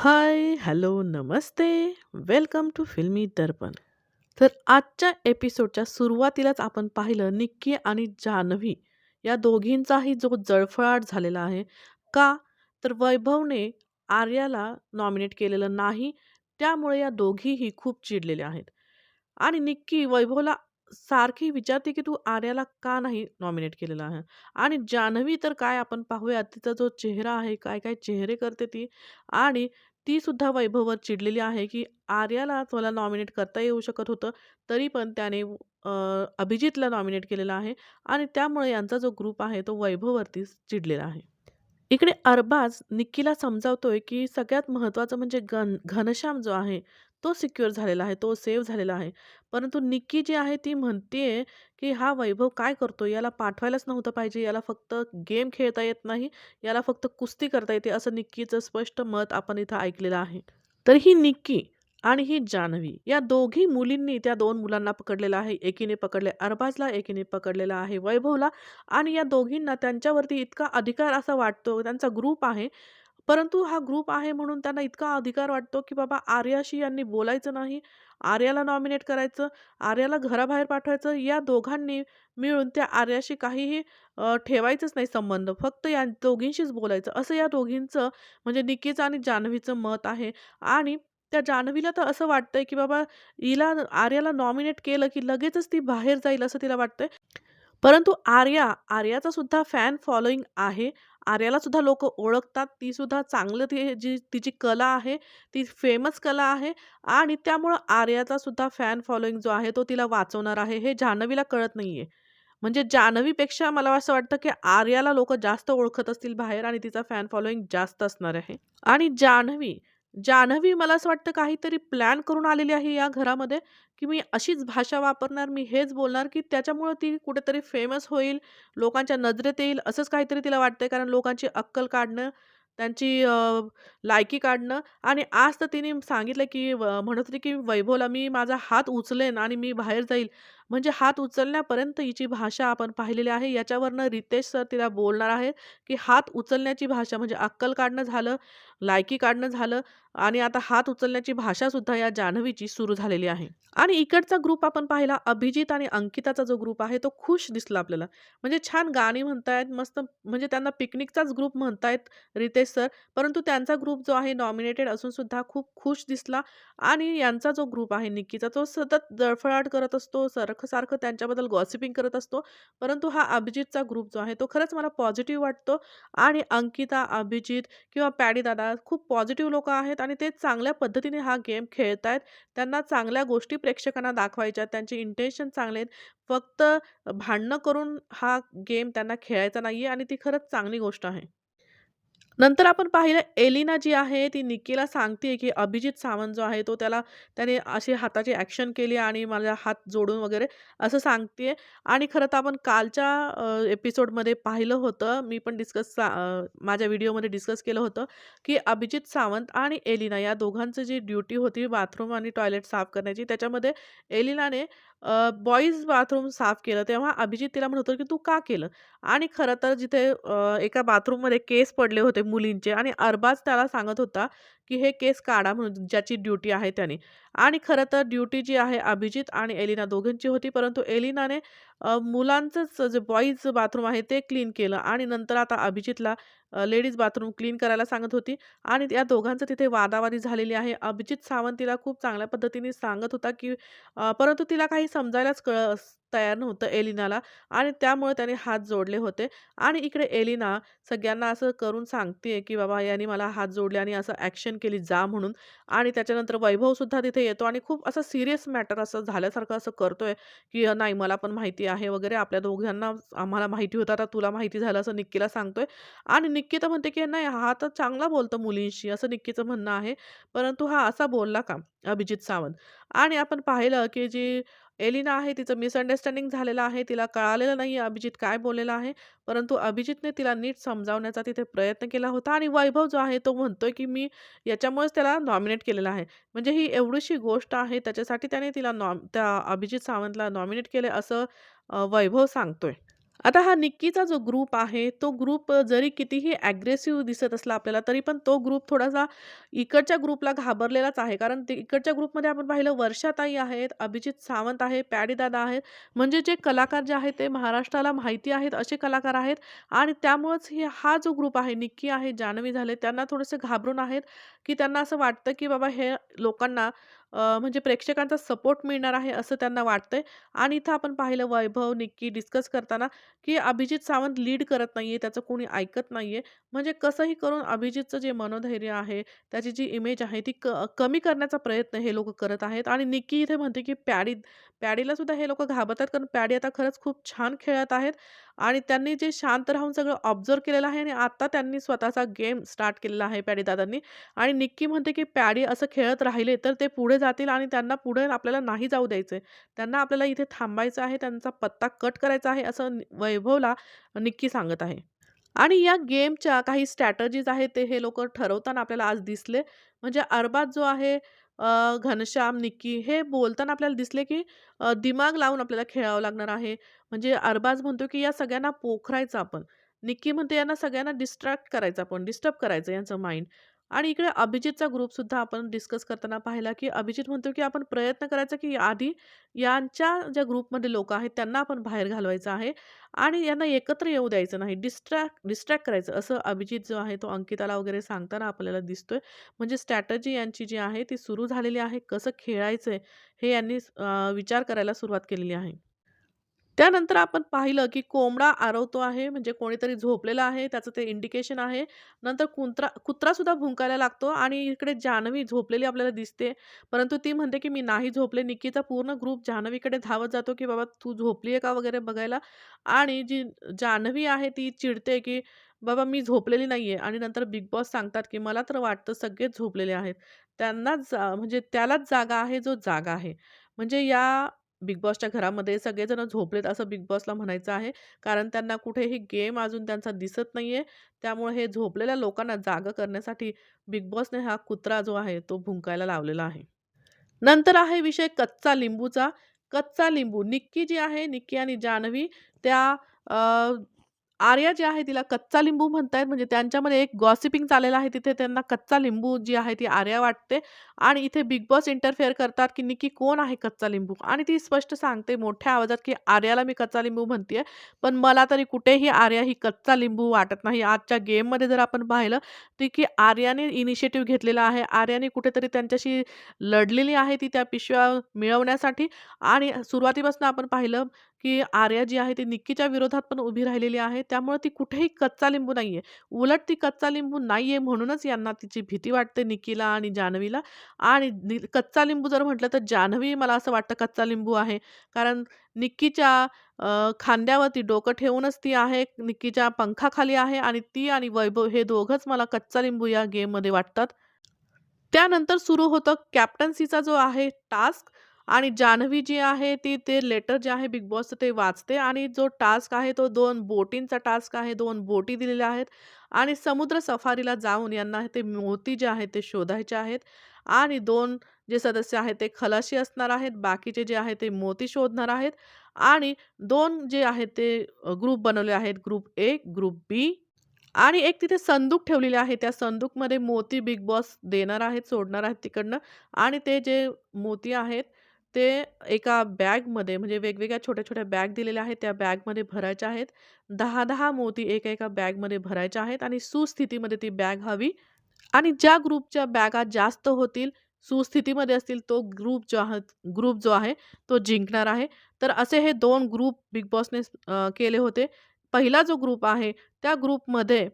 High, hello, Namaste. Welcome to Filmi Darpan. तर आजच्या एपिसोडच्या सुरुवातीलाच आपण पाहिलं निक्की आणि जान्हवी या दोघींचाही जो जळफळाट झालेला आहे. का? तर वैभवने आर्याला नॉमिनेट केलेलं नाही. त्यामुळे या दोघीही खूप चिडलेल्या आहेत. आणि निक्की वैभवला सारखी विचारते, की "तू आर्याला का नाही नॉमिनेट केलेला आहे?" आणि जान्हवी तर काय आपण पाहूया तिचा जो चेहरा आहे, काय-काय चेहरे करते ती आणि ती सुद्धा वैभववर चिडलेली आहे, की आर्याला मला नॉमिनेट करता येऊ शकत होतं, तरी पण त्याने अभिजितला नॉमिनेट केलेला आहे आणि त्यामुळे यांचा जो ग्रुप आहे तो वैभववरतीच चिडलेला आहे. इकडे अरबाज निक्कीला समजावतोय, की सगळ्यात महत्त्वाचं म्हणजे गन घनश्याम जो आहे, तो सिक्युअर झालेला आहे, तो सेव्ह झालेला आहे. परंतु निक्की जी आहे ती म्हणते की "हा वैभव काय करतो याला पाठवायलाच नव्हतं पाहिजे. याला फक्त गेम खेळता येत नाही. याला फक्त कुस्ती करता येते." असं निक्कीचं स्पष्ट मत आपण इथं ऐकलेलं आहे. तर ही निक्की आणि ही जान्हवी या दोघी मुलींनी त्या दोन मुलांना पकडलेलं आहे. एकीने पकडले अरबाजला, एकीने पकडलेला आहे वैभवला आणि या दोघींना त्यांच्यावरती इतका अधिकार असा वाटतो, त्यांचा ग्रुप आहे. परंतु हा ग्रुप आहे म्हणून त्यांना इतका अधिकार वाटतो, की बाबा आर्याशी यांनी बोलायचं नाही. आर्याला नॉमिनेट करायचं, आर्याला घराबाहेर पाठवायचं. या दोघांनी मिळून त्या आर्याशी काहीही ठेवायचंच नाही संबंध. फक्त या दोघींशीच बोलायचं. असं या दोघींचं म्हणजे निक्कीचं आणि जान्हवीचं मत आहे आणि त्या जान्हवीला तर असं वाटतंय, की बाबा हिला आर्याला नॉमिनेट केलं, की लगेचच ती बाहेर जाईल असं तिला वाटतंय. परंतु आर्या, आर्याचा सुद्धा फॅन फॉलोइंग आहे. आर्याला सुद्धा ओळखतात. ती सुद्धा चांगलं ती जी तिची कला आहे, ती फेमस कला आहे आणि त्यामुळं आर्याचा सुद्धा फॅन फॉलोइंग जो आहे तो तिला वाचवणार आहे. हे जान्हवीला कळत नाही आहे म्हणजे जान्हवीपेक्षा मला असं वाटतं, की आर्याला लोक जास्त ओळखत असतील बाहेर आणि तिचा फॅन फॉलोइंग जास्त असणार आहे. आणि जान्हवी, जान्हवी मला असं वाटतं काहीतरी प्लॅन करून आलेली आहे या घरामध्ये, की मी अशीच भाषा वापरणार, मी हेच बोलणार, की त्याच्यामुळं ती कुठेतरी फेमस होईल, लोकांच्या नजरेत येईल असंच काहीतरी तिला वाटतंय. कारण लोकांची अक्कल काढणं, त्यांची लायकी काढणं आणि आज तर तिने सांगितलं, की म्हणत होती, की वैभवला मी माझा हात उचलेन आणि मी बाहेर जाईल. म्हणजे हात उचलण्यापर्यंत हिची भाषा आपण पाहिलेली आहे. याच्यावरनं रितेश सर तिला बोलणार आहेत, की हात उचलण्याची भाषा म्हणजे अक्कल काढणं झालं, लायकी काढणं झालं आणि आता हात उचलण्याची भाषासुद्धा या जान्हवीची सुरू झालेली आहे. आणि इकडचा ग्रुप आपण पाहिला अभिजित आणि अंकिताचा जो ग्रुप आहे तो खुश दिसला आपल्याला. म्हणजे छान गाणी म्हणतायत, मस्त म्हणजे त्यांना पिकनिकचाच ग्रुप म्हणतायत रितेश सर. परंतु त्यांचा ग्रुप जो आहे नॉमिनेटेड असून सुद्धा खूप खुश दिसला आणि यांचा जो ग्रुप आहे निक्कीचा तो सतत जळफळाट करत असतो, सारखं-सारखं त्यांच्याबद्दल गॉसिपिंग करत असतो. परंतु हा अभिजितचा ग्रुप जो आहे तो खरंच मला पॉझिटिव्ह वाटतो आणि अंकिता, अभिजित किंवा पॅडी दादा खूप पॉझिटिव्ह लोक आहेत आणि ते चांगल्या पद्धतीने हा गेम खेळत आहेत त्यांना चांगल्या गोष्टी प्रेक्षकांना दाखवायच्या त्यांचे इंटेन्शन चांगले आहेत. फक्त भांडणं करून हा गेम त्यांना खेळायचा नाही आहे आणि ती खरंच चांगली गोष्ट आहे. नंतर आपण पाहिलं एलिना जी आहे ती निकीला सांगते, की अभिजित सावंत जो आहे तो त्याला त्याने अशी हाताची ॲक्शन केली आणि माझा हात जोडून वगैरे असं सांगते आणि खरं तर आपण कालच्या एपिसोडमध्ये पाहिलं होतं. मी पण डिस्कस सा माझ्या व्हिडिओमध्ये डिस्कस केलं होतं, की अभिजित सावंत आणि एलिना या दोघांची जी ड्युटी होती बाथरूम आणि टॉयलेट साफ करण्याची त्याच्यामध्ये एलिनाने बॉईज बाथरूम साफ केलं. तेव्हा अभिजित तिला म्हणत होता, की "तू का केलं?" आणि खरं तर जिथे एका बाथरूममध्ये केस पडले होते मुलींचे आणि अरबाज त्याला सांगत होता, की हे केस काढा म्हणून ज्याची ड्युटी आहे त्याने. आणि खरं तर ड्युटी जी आहे अभिजित आणि एलिना दोघांची होती. परंतु एलिनाने मुलांचंच जे बॉईज बाथरूम आहे ते क्लीन केलं आणि नंतर आता अभिजितला लेडीज बाथरूम क्लीन करायला सांगत होती आणि या दोघांचं तिथे वादावादी झालेली आहे. अभिजित सावंत तिला खूप चांगल्या पद्धतीने सांगत होता, की परंतु तिला काही समजायलाच कळ तयार नव्हतं एलिनाला आणि त्यामुळे त्याने हात जोडले होते. आणि इकडे एलिना सगळ्यांना असं करून सांगते, की "बाबा यांनी मला हात जोडले आणि असं ॲक्शन केली जा" म्हणून. आणि त्याच्यानंतर वैभवसुद्धा तिथे येतो आणि खूप असं सिरियस मॅटर असं झाल्यासारखं असं करतोय, की "नाही मला पण माहिती आहे वगैरे. आपल्या दोघांना आम्हाला माहिती होतं. आता तुला माहिती झालं" असं निक्कीला सांगतोय. आणि निक्की तर म्हणते, की "नाही हा तर चांगला बोलतो मुलींशी" असं निक्कीचं म्हणणं आहे. परंतु हा असा बोलला का अभिजित सावंत? आणि आपण पाहिलं, की जी एलिना आहे तिचं मिसअंडरस्टँडिंग झालेलं आहे. तिला कळालेलं नाही अभिजित काय बोललेला आहे. परंतु अभिजितने तिला नीट समजावण्याचा तिथे प्रयत्न केला होता आणि वैभव जो आहे तो म्हणतोय, की मी याच्यामुळेच त्याला नॉमिनेट केलेला आहे. म्हणजे ही एवढीशी गोष्ट आहे त्याच्यासाठी त्याने तिला नॉम त्या अभिजित सावंतला नॉमिनेट केले असं वैभव सांगतोय. आता हा निक्कीचा जो ग्रुप आहे, तो ग्रुप जरी कितीही ॲग्रेसिव्ह दिसत असला आपल्याला, तरी पण तो ग्रुप थोडासा इकडच्या ग्रुपला घाबरलेलाच आहे. कारण ते इकडच्या ग्रुपमध्ये आपण पाहिलं वर्षाताई आहेत, अभिजित सावंत आहे, पॅडीदादा आहेत. म्हणजे जे कलाकार जे आहेत ते महाराष्ट्राला माहिती आहेत असे कलाकार आहेत आणि त्यामुळेच हे हा जो ग्रुप आहे, निक्की आहे, जान्हवी झाले, त्यांना थोडेसे घाबरून आहेत, की त्यांना असं वाटतं, की बाबा हे लोकांना म्हणजे प्रेक्षकांचा सपोर्ट मिळणार आहे असं त्यांना वाटतंय. आणि इथं आपण पाहिलं वैभव, निक्की डिस्कस करताना की अभिजित सावंत लीड करत नाहीये, त्याचं कोणी ऐकत नाहीये. म्हणजे कसंही करून अभिजितचं जे मनोधैर्य आहे, त्याची जी इमेज आहे ती क कमी करण्याचा प्रयत्न हे लोक करत आहेत. आणि निक्की इथे म्हणते की पॅडी पॅडीला सुद्धा हे लोक घाबरतात कारण पॅडी आता खरंच खूप छान खेळत आहेत. आणि त्यांनी जे शांत राहून सगळं ऑब्झर्व केलेलं आहे आणि आता त्यांनी स्वतःचा गेम स्टार्ट केलेला आहे पॅडी दादांनी आणि निक्की म्हणते की पॅडी असं खेळत राहिले तर ते पुढे जातील आणि त्यांना पुढे आपल्याला नाही जाऊ द्यायचंय. त्यांना आपल्याला इथे थांबायचं आहे, त्यांचा पत्ता कट करायचा आहे असं वैभवला निक्की सांगत आहे. आणि या गेमच्या काही स्ट्रॅटजीज आहेत ते हे लोकं ठरवताना आपल्याला आज दिसले. म्हणजे अरबाज जो आहे घनश्याम, निक्की हे बोलताना आपल्याला दिसले, की दिमाग लावून आपल्याला खेळावं लागणार आहे. म्हणजे अरबाज म्हणतो, की या सगळ्यांना पोखरायचं आपण. निक्की म्हणते यांना सगळ्यांना डिस्ट्रॅक्ट करायचं आपण, डिस्टर्ब करायचं यांचं माइंड. आणि इकडे अभिजितचा ग्रुपसुद्धा आपण डिस्कस करताना पाहिला, की अभिजित म्हणतो, की आपण प्रयत्न करायचा, की आधी यांच्या ज्या ग्रुपमध्ये लोकं आहेत त्यांना आपण बाहेर घालवायचं आहे आणि यांना एकत्र येऊ द्यायचं नाही. डिस्ट्रॅक्ट डिस्ट्रॅक्ट करायचं असं अभिजित जो आहे तो अंकिताला वगैरे सांगताना आपल्याला दिसतोय. म्हणजे स्ट्रॅटजी यांची जी आहे ती सुरू झालेली आहे. कसं खेळायचं हे यांनी विचार करायला सुरुवात केलेली आहे. त्यानंतर आपण पाहिलं, की कोंबडा आरवतो आहे, म्हणजे कोणीतरी झोपलेलं आहे, त्याचं ते इंडिकेशन आहे. नंतर कुंत्रा कुत्रासुद्धा भुंकायला लागतो आणि इकडे जान्हवी झोपलेली आपल्याला दिसते. परंतु ती म्हणते, की "मी नाही झोपले." निक्कीचा पूर्ण ग्रुप जान्हवीकडे धावत जातो, की "बाबा तू झोपली आहे का?" वगैरे बघायला आणि जी जान्हवी आहे ती चिडते, की "बाबा मी झोपलेली नाही आहे आणि नंतर बिग बॉस सांगतात, की "मला तर वाटतं सगळेच झोपलेले आहेत." त्यांनाच जा म्हणजे त्यालाच जागा आहे जो जागा आहे. म्हणजे या बिग बॉसच्या घरामध्ये सगळेजण झोपलेत असं बिग बॉसला म्हणायचं आहे. कारण त्यांना कुठेही गेम अजून त्यांचा दिसत नाहीये. त्यामुळे हे झोपलेल्या लोकांना जागं करण्यासाठी बिग बॉसने हा कुत्रा जो आहे तो भुंकायला लावलेला आहे. नंतर आहे विषय कच्चा लिंबूचा. कच्चा लिंबू निक्की जी आहे, निक्की आणि जान्हवी त्या आर्या जी आहे तिला कच्चा लिंबू म्हणतायत. म्हणजे त्यांच्यामध्ये एक गॉसिपिंग चाललेलं आहे. तिथे त्यांना कच्चा लिंबू जी आहे ती आर्या वाटते आणि इथे बिग बॉस इंटरफेअर करतात, की निक्की कोण आहे कच्चा लिंबू? आणि ती स्पष्ट सांगते मोठ्या आवाजात, की आर्याला मी कच्चा लिंबू म्हणतीये. पण मला तरी कुठेही आर्या ही कच्चा लिंबू वाटत नाही. आजच्या गेममध्ये जर आपण पाहिलं, तर की आर्याने इनिशिएटिव्ह घेतलेला आहे. आर्याने कुठेतरी त्यांच्याशी लढलेली आहे ती त्या पिशव्या मिळवण्यासाठी आणि सुरुवातीपासून आपण पाहिलं, की आर्या जी आहे ती निक्कीच्या विरोधात पण उभी राहिलेली आहे. त्यामुळे ती कुठेही कच्चा लिंबू नाही आहे उलट ती कच्चा लिंबू नाही आहे म्हणूनच यांना तिची भीती वाटते निक्कीला आणि जान्हवीला आणि कच्चा लिंबू जर म्हटलं तर जान्हवी मला असं वाटतं कच्चा लिंबू आहे. कारण निक्कीच्या खांद्यावरती डोकं ठेवूनच ती आहे. निक्कीच्या पंखाखाली आहे आणि ती आणि वैभव हे दोघंच मला कच्चा लिंबू या गेममध्ये वाटतात. त्यानंतर सुरू होतं कॅप्टन्सीचा जो आहे टास्क आणि जान्हवी जी आहे ती ते लेटर जे आहे बिग बॉसचं ते वाचते आणि जो टास्क आहे तो दोन बोटींचा टास्क आहे. दोन बोटी दिलेल्या आहेत आणि समुद्र सफारीला जाऊन यांना ते मोती जे आहेत ते शोधायचे आहेत आणि दोन जे सदस्य आहेत ते खलाशी असणार आहेत. बाकीचे जे आहे ते मोती शोधणार आहेत आणि दोन जे आहेत ते ग्रुप बनवले आहेत. ग्रुप ए, ग्रुप बी आणि एक तिथे संदूक ठेवलेले आहे. त्या संदूकमध्ये मोती बिग बॉस देणार आहेत, सोडणार आहेत तिकडनं आणि ते जे मोती आहेत, ते एका बॅगमध्ये म्हणजे वेगवेगळ्या छोट्या-छोट्या बॅग दिलेल्या आहेत. त्या बॅगमध्ये भरायच्या आहेत. दहा दहा मोती एका-एका बॅगमध्ये भरायच्या आहेत आणि सुस्थितीमध्ये ती बॅग हवी आणि ज्या ग्रुपच्या बॅगा जास्त होतील, सुस्थितीमध्ये असतील, तो ग्रुप जो आहे ग्रुप जो आहे तो जिंकणार आहे. तर असे हे दोन ग्रुप बिग बॉसने केले होते. पहिला जो ग्रुप आहे त्या ग्रुपमध्ये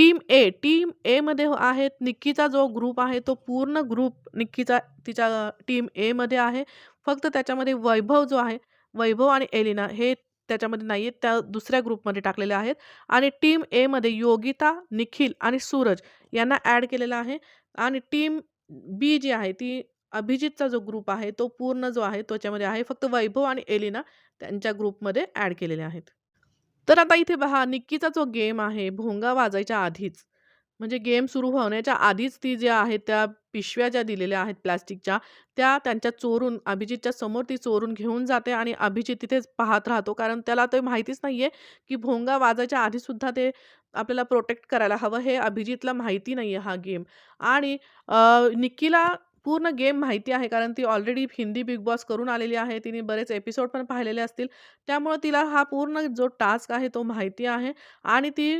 टीम ए, टीम एमध्ये आहेत निक्कीचा जो ग्रुप आहे तो पूर्ण ग्रुप निक्कीचा तिच्या टीम एमध्ये आहे. फक्त त्याच्यामध्ये वैभव जो आहे, वैभव आणि एलिना हे त्याच्यामध्ये नाही आहेत त्या दुसऱ्या ग्रुपमध्ये टाकलेल्या आहेत आणि टीम एमध्ये योगिता, निखिल आणि सूरज यांना ॲड केलेलं आहे आणि टीम बी जी आहे ती अभिजितचा जो ग्रुप आहे तो पूर्ण जो आहे त्याच्यामध्ये आहे. फक्त वैभव आणि एलिना त्यांच्या ग्रुपमध्ये ॲड केलेले आहेत. तर आता इथे पहा निक्कीचा जो गेम आहे भोंगा वाजायच्या आधीच, म्हणजे गेम सुरू होण्याच्या आधीच ती ज्या आहेत त्या पिशव्या ज्या दिलेल्या आहेत प्लास्टिकच्या, त्या त्यांच्या चोरून अभिजितच्या समोर ती चोरून घेऊन जाते आणि अभिजित तिथेच पाहत राहतो. कारण त्याला ते माहितीच नाहीये, की भोंगा वाजायच्या आधीसुद्धा ते आपल्याला प्रोटेक्ट करायला हवं, हे अभिजितला माहिती नाहीये हा गेम. आणि निक्कीला पूर्ण गेम माहिती आहे, कारण ती ऑलरेडी हिंदी बिग बॉस करून आलेली आहे. तिने बरेच एपिसोड पण पाहिलेले असतील. त्यामुळे तिला हा पूर्ण जो टास्क आहे तो माहिती आहे आणि ती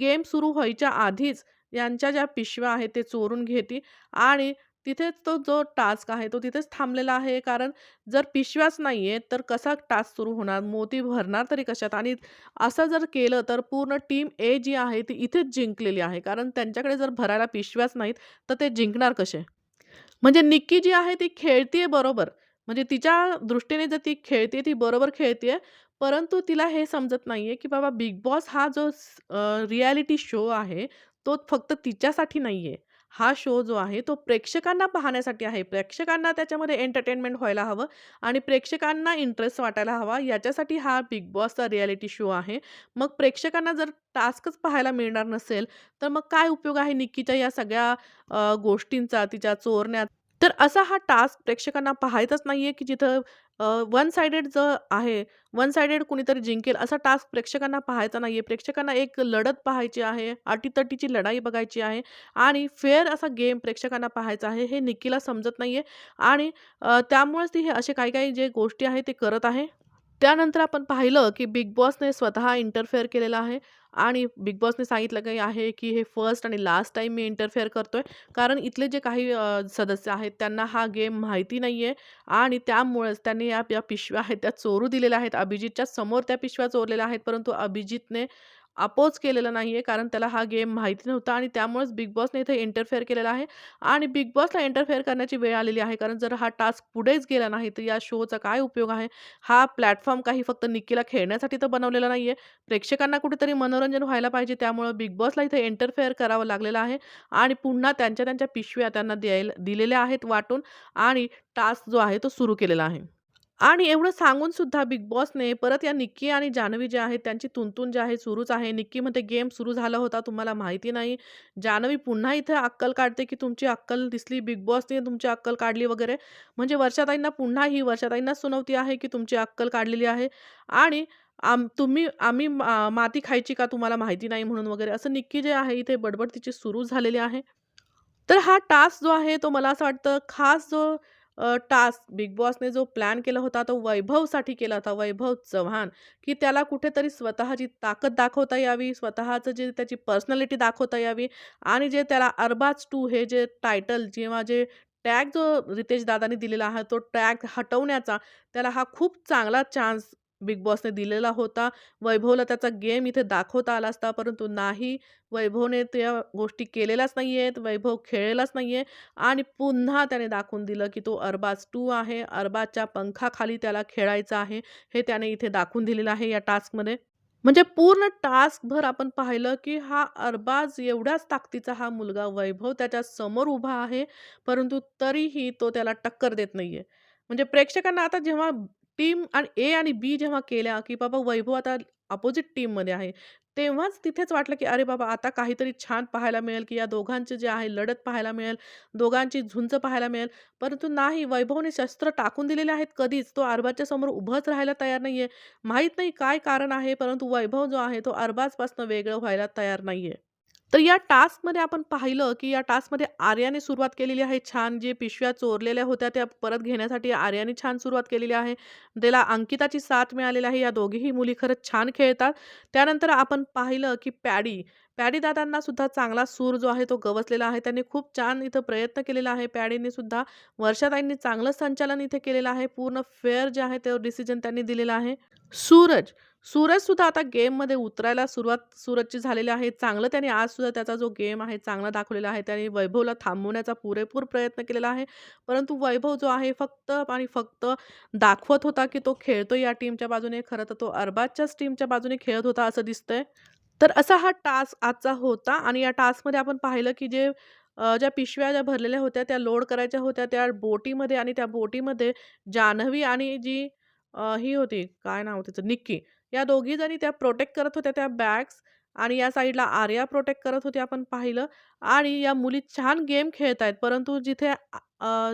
गेम सुरू व्हायच्या आधीच यांच्या ज्या पिशव्या आहेत ते चोरून घेते आणि तिथेच तो जो टास्क आहे तो तिथेच थांबलेला आहे. कारण जर पिशव्याच नाही आहे तर कसा टास्क सुरू होणार? मोती भरणार तरी कशात? आणि असं जर केलं तर पूर्ण टीम ए जी आहे ती इथेच जिंकलेली आहे. कारण त्यांच्याकडे जर भरायला पिशव्याच नाहीत, तर ते जिंकणार कसे? म्हणजे निक्की जी आहे ती खेळतीये बरोबर. म्हणजे तिच्या दृष्टीने जर ती खेळतीये, ती बरोबर खेळतीये. परंतु तिला हे समजत नाहीये, की बाबा बिग बॉस हा जो रियालिटी शो आहे, तो फक्त तिच्यासाठी नाहीये. हा शो जो आहे तो प्रेक्षकांना पाहण्यासाठी आहे. प्रेक्षकांना त्याच्यामध्ये एंटरटेनमेंट व्हायला हवं आणि प्रेक्षकांना इंटरेस्ट वाटायला हवा, याच्यासाठी हा बिग बॉसचा रियालिटी शो आहे. मग प्रेक्षकांना जर टास्कच पाहायला मिळणार नसेल, तर मग काय उपयोग आहे निक्कीच्या या सगळ्या गोष्टींचा, तिच्या चोरण्या तर असा हा टास्क प्रेक्षकांना पाहायचाच नाहीये, की जिथं वन साइडेड जर आहे, वन साइडेड कुणीतरी जिंकेल असा टास्क प्रेक्षकांना पाहायचा नाहीये. प्रेक्षकांना एक लढत पाहायची आहे, अटीतटीची लढाई बघायची आहे आणि फेअर असा गेम प्रेक्षकांना पाहायचा आहे. हे निकीला समजत नाहीये आणि त्यामुळेच ती हे असे काही-काही जे गोष्टी आहे ते करत आहे. त्यानंतर आपण पाहिलं, की बिग बॉसने स्वतः इंटरफेअर केलेला आहे आणि बिग बॉसने सांगितलं काही आहे, की हे फर्स्ट आणि लास्ट टाईम मी इंटरफेअर करतोय. कारण इथले जे काही सदस्य आहेत त्यांना हा गेम माहिती नाही आहे आणि त्यामुळेच त्यांनी या या पिशव्या आहेत त्या चोरू दिलेल्या आहेत. अभिजितच्या समोर त्या पिशव्या चोरलेल्या आहेत. परंतु अभिजितने अपोज केलेलं नाही आहे कारण त्याला हा गेम माहिती नव्हता आणि त्यामुळेच बिग बॉसने इथे इंटरफेअर केलेला आहे आणि बिग बॉसला इंटरफेअर करण्याची वेळ आलेली आहे. कारण जर हा टास्क पुढेच गेला नाही, तर या शोचा काय उपयोग आहे? हा प्लॅटफॉर्म काही फक्त निक्कीला खेळण्यासाठी तर बनवलेला नाही आहे प्रेक्षकांना कुठेतरी मनोरंजन व्हायला पाहिजे. त्यामुळं बिग बॉसला इथे इंटरफेअर करावं लागलेलं आहे आणि पुन्हा त्यांच्या त्यांच्या पिशव्या त्यांना द्यायला दिलेल्या आहेत वाटून आणि टास्क जो आहे तो सुरू केलेला आहे. आणि एवढं सांगून सुद्धा बिग बॉसने परत या निक्की आणि जान्हवी जे आहेत त्यांची तुंतून जे आहे सुरूच आहे. निक्की म्हणते, "गेम सुरू झाला होता, तुम्हाला माहिती नाही." जान्हवी पुन्हा इथे अक्कल काढते, की "तुमची अक्कल दिसली, बिग बॉसने तुमची अक्कल काढली" वगैरे. म्हणजे वर्षाताईंना पुन्हा ही वर्षाताईंना सुनावती आहे, की तुमची अक्कल काढलेली आहे आणि आम तुम्ही आम्ही मा माती खायची का तुम्हाला माहिती नाही म्हणून वगैरे. असं निक्की जे आहे इथे बडबड तिची सुरू झालेली आहे. तर हा टास्क जो आहे तो मला असं वाटतं खास जो टास्क बिग बॉसने जो प्लॅन केला होता तो वैभवसाठी केला होता. वैभव चव्हाण, की त्याला कुठेतरी स्वतःची ताकद दाखवता यावी, स्वतःचं जे त्याची पर्सनॅलिटी दाखवता यावी आणि जे त्याला अरबाज टू हे जे टायटल किंवा जे टॅग जो रितेश दादांनी दिलेला आहे, तो टॅग हटवण्याचा त्याला हा खूप चांगला चान्स बिग बॉसने दिलेला होता. वैभवला त्याचा गेम इथे दाखवता आला असता, परंतु नाही. वैभवने त्या गोष्टी केलेल्याच नाही आहेत वैभव खेळलेलाच आहे आणि पुन्हा त्याने दाखवून दिलं, की तो अरबाज टू आहे. अरबाजच्या पंखाखाली त्याला खेळायचं आहे. हे त्याने इथे दाखवून दिलेलं आहे या टास्कमध्ये. म्हणजे पूर्ण टास्कभर आपण पाहिलं, की हा अरबाज एवढ्याच ताकदीचा हा मुलगा वैभव त्याच्यासमोर उभा आहे, परंतु तरीही तो त्याला टक्कर देत नाहीये. म्हणजे प्रेक्षकांना आता जेव्हा टीम आणि ए आणि बी जेव्हा केल्या, की बाबा वैभव आता अपोजिट टीममध्ये आहे. तेव्हाच तिथेच वाटलं, की अरे बाबा आता काहीतरी छान पाहायला मिळेल, की या दोघांचे जे आहे लढत पाहायला मिळेल, दोघांची झुंज पाहायला मिळेल. परंतु नाही वैभवने शस्त्र टाकून दिलेले आहेत कधीच. तो अरबाजच्या समोर उभंच राहायला तयार नाही आहे माहीत नाही काय कारण आहे, परंतु वैभव जो आहे तो अरबाजपासून वेगळं व्हायला तयार नाही आहे तर या टास्कमध्ये आपण पाहिलं, की या टास्कमध्ये आर्याने सुरुवात केलेली आहे छान. जे पिशव्या चोरलेल्या होत्या त्या परत घेण्यासाठी आर्याने छान सुरुवात केलेली आहे. त्याला अंकिताची साथ मिळालेली आहे. या दोघीही मुली खरंच छान खेळतात. त्यानंतर आपण पाहिलं, की पॅडी, पॅडी दादांना सुद्धा चांगला सूर जो आहे तो गवसलेला आहे. त्यांनी खूप छान इथं प्रयत्न केलेला आहे पॅडीने सुद्धा. वर्षाताईंनी चांगलं संचालन इथे केलेलं आहे. पूर्ण फेअर जे आहे तो डिसिजन त्यांनी दिलेला आहे. सूरज, सूरजसुद्धा आता गेममध्ये उतरायला सुरुवात सूरजची झालेली आहे. चांगलं त्याने आजसुद्धा त्याचा जो गेम आहे चांगला दाखवलेला आहे. त्याने वैभवला थांबवण्याचा पुरेपूर प्रयत्न केलेला आहे. परंतु वैभव जो आहे फक्त आणि फक्त दाखवत होता, की तो खेळतो या टीमच्या बाजूने. खरं तर तो अरबाजच्याच टीमच्या बाजूने खेळत होता असं दिसतंय. तर असा हा टास्क आजचा होता आणि या टास्कमध्ये आपण पाहिलं, की जे ज्या पिशव्या ज्या भरलेल्या होत्या त्या लोड करायच्या होत्या त्या बोटीमध्ये आणि त्या बोटीमध्ये जान्हवी आणि जी ही होती काय नाव तिचं निक्की. या दोघी जणी त्या प्रोटेक्ट करत होत्या त्या बॅग्स आणि या साईडला आर्या प्रोटेक्ट करत होती आपण पाहिलं. आणि या मुली छान गेम खेळत आहेत. परंतु जिथे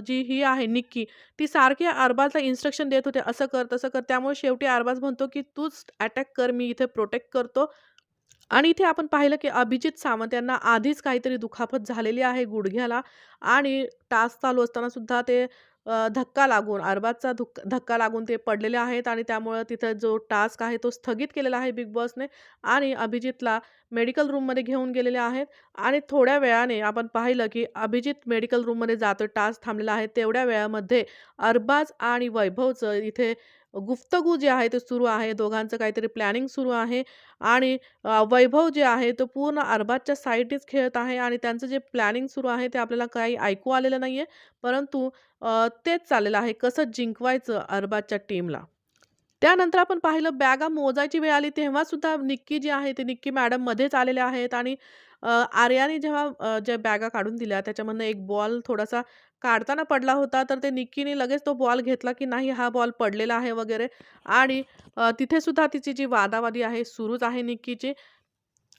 जी ही आहे निक्की ती सारखी अरबाजला इन्स्ट्रक्शन देत होते. असं कर तसं कर. त्यामुळे शेवटी अरबाज म्हणतो की तूच अटॅक कर. मी इथे प्रोटेक्ट करतो. आणि इथे आपण पाहिलं की अभिजित सावंत यांना आधीच काहीतरी दुखापत झालेली आहे गुडघ्याला. आणि टास्क चालू असताना सुद्धा ते धक्का लागून अरबाजचा धुक धक्का लागून ते पडलेले आहेत आणि त्यामुळं तिथं जो टास्क आहे तो स्थगित केलेला आहे बिग बॉसने आणि अभिजितला मेडिकल रूममध्ये घेऊन गेलेले आहेत आणि थोड्या वेळाने आपण पाहिलं की अभिजित मेडिकल रूममध्ये जातो टास्क थांबलेला आहे. तेवढ्या वेळामध्ये अरबाज आणि वैभवचं इथे गुफ्तगू जे आहे ते सुरू आहे दोघांचं काहीतरी प्लॅनिंग सुरू आहे आणि वैभव जे आहे तो पूर्ण अरबाजच्या साईडनेच खेळत आहे आणि त्यांचं जे प्लॅनिंग सुरू आहे ते आपल्याला काही ऐकू आलेलं नाही आहे. परंतु तेच चाललेलं आहे कसं जिंकवायचं अरबाजच्या टीमला. त्यानंतर आपण पाहिलं बॅगा मोजायची वेळ आली तेव्हा सुद्धा निक्की जी आहे ते निक्की मॅडम मध्येच आलेल्या आहेत आणि आर्याने जेव्हा ज्या बॅगा काढून दिल्या त्याच्यामधनं एक बॉल थोडासा काढताना पडला होता तर ते निक्कीने लगेच तो बॉल घेतला की नाही हा बॉल पडलेला आहे वगैरे. आणि तिथेसुद्धा तिची जी वादावादी आहे सुरूच आहे निक्कीची.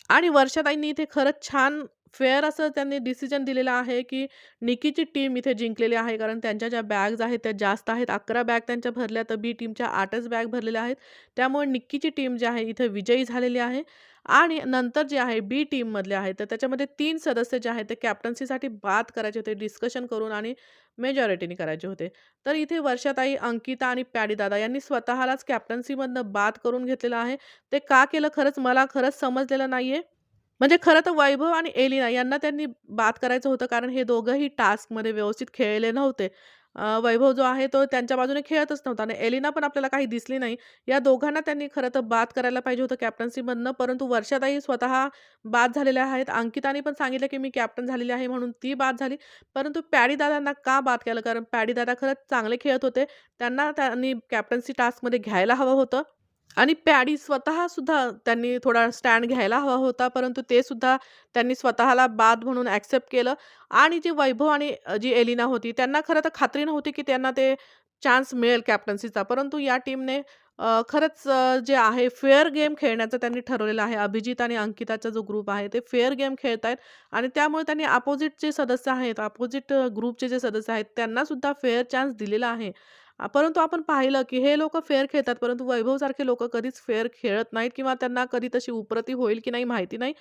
आणि वर्षाताईंनी इथे खरंच छान फेअर असं त्यांनी डिसिजन दिलेलं आहे, की निकीची टीम इथे जिंकलेली आहे. कारण त्यांच्या ज्या बॅग्ज आहेत त्या जास्त आहेत. 11 बॅग त्यांच्या भरल्या, तर बी टीमच्या आठच बॅग भरलेल्या आहेत. त्यामुळे निक्कीची टीम जी आहे इथे विजयी झालेली आहे. आणि नंतर जे आहे बी टीममधले आहेत, तर त्याच्यामध्ये तीन सदस्य जे आहेत ते कॅप्टन्सीसाठी बाद करायचे होते डिस्कशन करून आणि मेजॉरिटीने करायचे होते. तर इथे वर्षाताई, अंकिता आणि पॅडीदादा यांनी स्वतःलाच कॅप्टन्सीमधनं बाद करून घेतलेलं आहे. ते का केलं खरंच मला खरंच समजलेलं नाही आहे म्हणजे खरं तर वैभव आणि एलिना यांना त्यांनी बाद करायचं होतं, कारण हे दोघंही टास्कमध्ये व्यवस्थित खेळले नव्हते. वैभव जो आहे तो त्यांच्या बाजूने खेळतच नव्हता आणि एलिना पण आपल्याला काही दिसली नाही. या दोघांना त्यांनी खरं तर बाद करायला पाहिजे होतं कॅप्टन्सीमधनं, परंतु वर्षाताई स्वतः बाद झालेल्या आहेत. अंकिताने पण सांगितलं, की मी कॅप्टन झालेली आहे म्हणून ती बाद झाली. परंतु पॅडीदादांना का बाद केलं? कारण पॅडीदादा खरंच चांगले खेळत होते. त्यांना त्यांनी कॅप्टन्सी टास्कमध्ये घ्यायला हवं होतं. आणि पॅडी स्वतः सुद्धा त्यांनी थोडा स्टँड घ्यायला हवा होता, परंतु ते सुद्धा त्यांनी स्वतःला बाद म्हणून ॲक्सेप्ट केलं आणि जे वैभव आणि जी एलिना होती त्यांना खरं तर खात्री नव्हती, की त्यांना ते चान्स मिळेल कॅप्टन्सीचा. परंतु या टीमने खरंच जे आहे फेअर गेम खेळण्याचं त्यांनी ठरवलेलं आहे. अभिजित आणि अंकिताचा जो ग्रुप आहे ते फेअर गेम खेळत आहेत आणि त्यामुळे त्यांनी अपोजिट जे सदस्य आहेत, अपोजिट ग्रुपचे जे सदस्य आहेत त्यांनासुद्धा फेअर चान्स दिलेला आहे. परंतु आपण पाहिलं, की हे लोक फेअर खेळतात, परंतु वैभवसारखे लोक कधीच फेअर खेळत नाहीत किंवा त्यांना कधी तशी उपरती होईल की नाही माहिती नाही.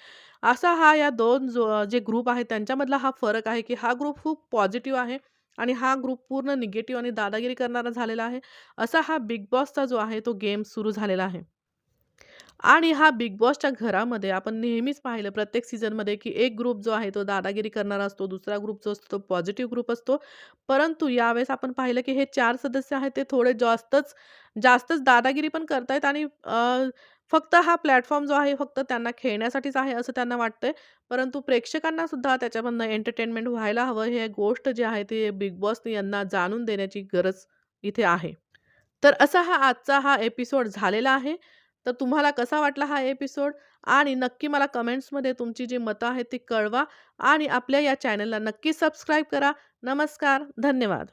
असा हा या दोन जो जे ग्रुप आहेत त्यांच्यामधला हा फरक आहे, की हा ग्रुप खूप पॉझिटिव्ह आहे आणि हा ग्रुप पूर्ण निगेटिव्ह आणि दादागिरी करणारा झालेला आहे. असा हा बिग बॉसचा जो आहे तो गेम सुरू झालेला आहे. आणि हा बिग बॉसच्या घरामध्ये आपण नेहमीच पाहिलं प्रत्येक सीझनमध्ये, की एक ग्रुप जो आहे तो दादागिरी करणारा असतो, दुसरा ग्रुप जो असतो तो पॉझिटिव्ह ग्रुप असतो. परंतु यावेळेस आपण पाहिलं, की हे चार सदस्य आहेत ते थोडे जास्तच जास्तच दादागिरी पण करतायत आणि फक्त हा प्लॅटफॉर्म जो आहे फक्त त्यांना खेळण्यासाठीच आहे असं त्यांना वाटतंय. परंतु प्रेक्षकांना सुद्धा त्याच्यामधनं एंटरटेनमेंट व्हायला हवं, हे गोष्ट जी आहे ती बिग बॉसने यांना जाणून देण्याची गरज इथे आहे. तर असा हा आजचा हा एपिसोड झालेला आहे. तर तुम्हाला कसा वाटला हा एपिसोड? आणि नक्की मला कमेंट्समध्ये तुमची जी मतं आहेत ती कळवा आणि आपल्या या चॅनलला नक्की सबस्क्राईब करा. नमस्कार, धन्यवाद.